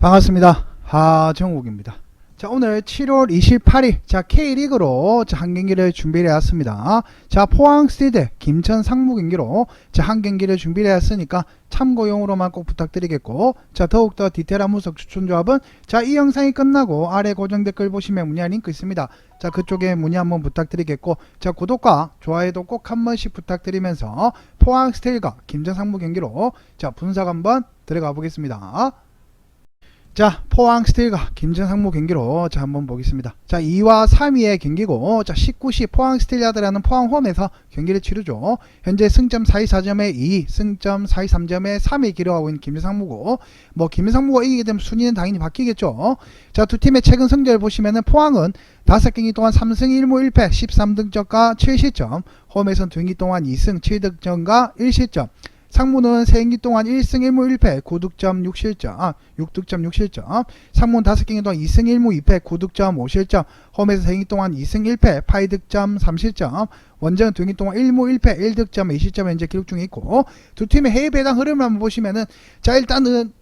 반갑습니다. 하정욱입니다. 자, 오늘 7월 28일, 자, K리그로 자, 한 경기를 준비를 해왔습니다. 자, 포항 스티드 김천 상무 경기로 자, 한 경기를 준비를 해왔으니까 참고용으로만 꼭 부탁드리겠고, 자, 더욱더 디테일한 분석 추천 조합은 자, 이 영상이 끝나고 아래 고정 댓글 보시면 문의할 링크 있습니다. 자, 그쪽에 문의 한번 부탁드리겠고, 자, 구독과 좋아요도 꼭 한 번씩 부탁드리면서 포항 스틸과 김천 상무 경기로 자, 분석 한번 들어가 보겠습니다. 자, 포항 스틸과 김전 상무 경기로 자 한번 보겠습니다. 자, 2와 3위의 경기고 자, 19시 포항 스틸야드라는 포항 홈에서 경기를 치르죠. 현재 승점 424점에 2, 승점 423점에 3위 기록하고 있는 김전 상무고 뭐 김전 상무가 이기게 되면 순위는 당연히 바뀌겠죠. 자, 두 팀의 최근 성적을 보시면은 포항은 5경기 동안 3승 1무 1패 13득점과 7실점, 홈에선 2경기 동안 2승 7득점과 1실점, 상무는 3경기 동안 1승 1무 1패 9득점 6실점 아 6득점 6실점. 상무는 5경기 동안 2승 1무 2패 9득점 5실점. 홈에서 3경기 동안 2승 1패 8득점 3실점. 원정은 2경기 동안 1무 1패 1득점 2실점 현재 기록 중에 있고 두 팀의 해외 배당 흐름을 한번 보시면은 자 일단은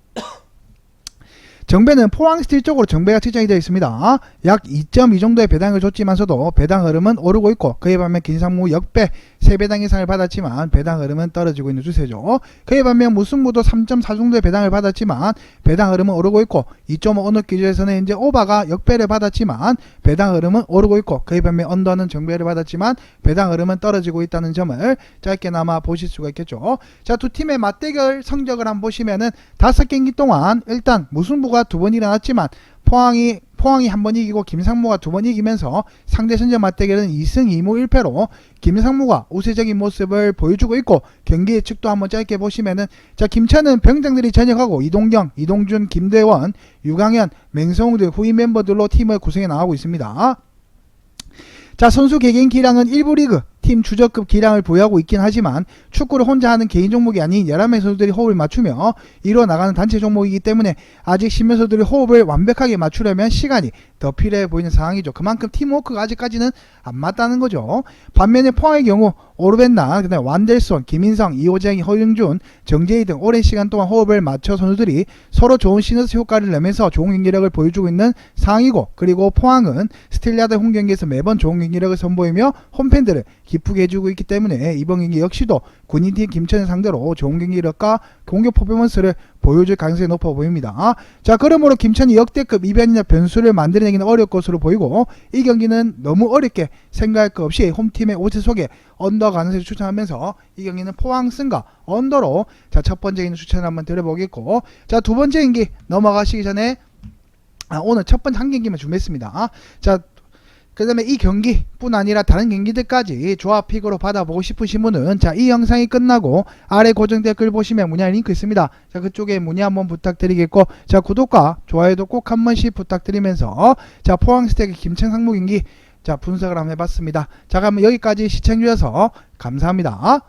정배는 포항 스틸 쪽으로 정배가 측정이 되어 있습니다. 약 2.2 정도의 배당을 줬지만서도 배당 흐름은 오르고 있고 그에 반면 김상무 역배 3배당 이상을 받았지만 배당 흐름은 떨어지고 있는 추세죠. 그에 반면 무승부도 3.4 정도의 배당을 받았지만 배당 흐름은 오르고 있고 2.5 어느 기준에서는 이제 오바가 역배를 받았지만 배당 흐름은 오르고 있고 그에 반면 언더는 정배를 받았지만 배당 흐름은 떨어지고 있다는 점을 짧게나마 보실 수가 있겠죠. 자, 두 팀의 맞대결 성적을 한번 보시면은 다섯 경기 동안 일단 무승부가 두 번 일어났지만 포항이 포항이 한 번 이기고 김상무가 두 번 이기면서 상대 선전 맞대결은 2승 2무 1패로 김상무가 우세적인 모습을 보여주고 있고 경기 예측도 한번 짧게 보시면은 자 김천은 병장들이 전역하고 이동경, 이동준, 김대원, 유강현, 맹성우 등 후임 멤버들로 팀을 구성해 나가고 있습니다. 자 선수 개개인 기량은 1부 리그 팀 주적급 기량을 보유하고 있긴 하지만 축구를 혼자 하는 개인 종목이 아닌 11명 선수들이 호흡을 맞추며 이루어 나가는 단체 종목이기 때문에 아직 신면서들이 호흡을 완벽하게 맞추려면 시간이 더 필요해 보이는 상황이죠. 그만큼 팀워크가 아직까지는 안 맞다는 거죠. 반면에 포항의 경우 오르벤나, 그다음에 완델손, 김인성, 이호쟁이, 허윤준, 정재희 등 오랜 시간 동안 호흡을 맞춰 선수들이 서로 좋은 시너지 효과를 내면서 좋은 경기력을 보여주고 있는 상황이고 그리고 포항은 스틸리아드 홈 경기에서 매번 좋은 경기력을 선보이며 홈팬들을 기 쁘게 해주고 있기 때문에 이번 경기 역시도 군인팀 김천을 상대로 좋은 경기력과 공격 퍼포먼스를 보여줄 가능성이 높아 보입니다. 자, 그러므로 김천이 역대급 이변이나 변수를 만들어내기는 어려울 것으로 보이고 이 경기는 너무 어렵게 생각할 것 없이 홈팀의 오체 속에 언더 가능성을 추천하면서 이 경기는 포항 승과 언더로 자, 첫 번째 경기 추천을 한번 드려보겠고 자, 두 번째 경기 넘어가시기 전에 아, 오늘 첫 번째 한 경기만 준비했습니다. 자, 그 다음에 이 경기뿐 아니라 다른 경기들까지 조합픽으로 받아보고 싶으신 분은 자 이 영상이 끝나고 아래 고정 댓글 보시면 문의 링크 있습니다. 자 그쪽에 문의 한번 부탁드리겠고 자 구독과 좋아요도 꼭 한 번씩 부탁드리면서 자 포항스택 김천 경기 자 분석을 한번 해봤습니다. 자 그러면 여기까지 시청해주셔서 감사합니다.